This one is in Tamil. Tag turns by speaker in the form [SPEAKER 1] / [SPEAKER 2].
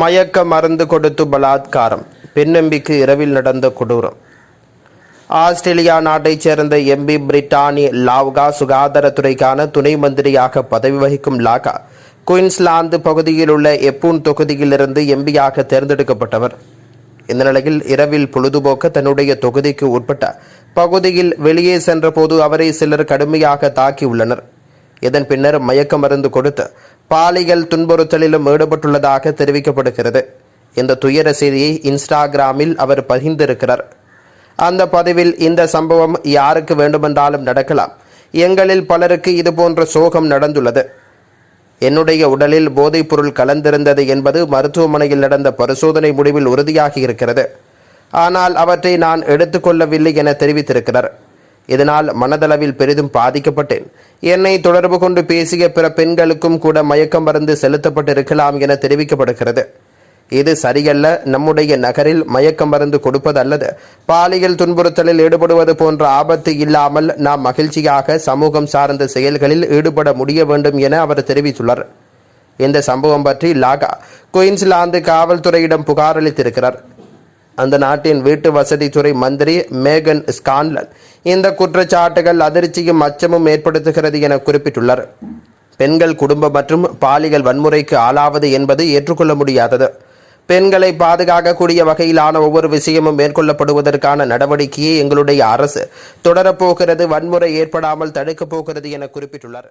[SPEAKER 1] மயக்க மருந்து கொடுத்து பலாத்காரம். பெண்ணம்பிக்கு இரவில் நடந்த கொடூரம். ஆஸ்திரேலியா நாட்டைச் சேர்ந்த எம்பி பிரிட்டானி லாவ்கா சுகாதாரத்துறைக்கான துணை மந்திரியாக பதவி வகிக்கும் லாகா குயின்ஸ்லாந்து பகுதியில் உள்ள எப்பூன் தொகுதியிலிருந்து எம்பியாக தேர்ந்தெடுக்கப்பட்டவர். இந்த நிலையில் இரவில் பொழுதுபோக்க தன்னுடைய தொகுதிக்கு உட்பட்ட பகுதியில் வெளியே சென்றபோது அவரை சிலர் கடுமையாக தாக்கியுள்ளனர். இதன் பின்னர் மயக்க மருந்து கொடுத்து பாலியல் துன்புறுத்தலிலும் ஈடுபட்டுள்ளதாக தெரிவிக்கப்படுகிறது. இந்த துயர செய்தியை இன்ஸ்டாகிராமில் அவர் பகிர்ந்திருக்கிறார். அந்த பதிவில் இந்த சம்பவம் யாருக்கு வேண்டுமென்றாலும் நடக்கலாம். எங்களில் பலருக்கு இது போன்ற சோகம் நடந்துள்ளது. என்னுடைய உடலில் போதைப் பொருள் கலந்திருந்தது என்பது மருத்துவமனையில் நடந்த பரிசோதனை முடிவில் உறுதியாகி இருக்கிறது. ஆனால் அவற்றை நான் எடுத்துக்கொள்ளவில்லை என தெரிவித்திருக்கிறார். இதனால் மனதளவில் பெரிதும் பாதிக்கப்பட்டேன். என்னை தொடர்பு கொண்டு பேசிய பிற பெண்களுக்கும் கூட மயக்கம் மருந்து செலுத்தப்பட்டிருக்கலாம் என தெரிவிக்கப்படுகிறது. இது சரியல்ல நம்முடைய நகரில் மயக்க மருந்து கொடுப்பது அல்லது பாலியல் துன்புறுத்தலில் ஈடுபடுவது போன்ற ஆபத்து இல்லாமல் நாம் மகிழ்ச்சியாக சமூகம் சார்ந்த செயல்களில் ஈடுபட முடிய வேண்டும் என அவர் தெரிவித்துள்ளார். இந்த சம்பவம் பற்றி லாகா குயின்ஸ்லாந்து காவல்துறையிடம் புகார் அளித்திருக்கிறார். அந்த நாட்டின் வீட்டு வசதித்துறை மந்திரி மேகன் ஸ்கான்லன் இந்த குற்றச்சாட்டுகள் அதிர்ச்சியும் அச்சமும் ஏற்படுத்துகிறது என குறிப்பிட்டுள்ளார். பெண்கள் குடும்பம் மற்றும் பாலியல் வன்முறைக்கு ஆளாவது என்பது ஏற்றுக்கொள்ள முடியாதது. பெண்களை பாதுகாக்கக்கூடிய வகையிலான ஒவ்வொரு விஷயமும் மேற்கொள்ளப்படுவதற்கான நடவடிக்கையை எங்களுடைய அரசு தொடரப்போகிறது வன்முறை ஏற்படாமல் தடுக்கப் போகிறது என குறிப்பிட்டுள்ளார்.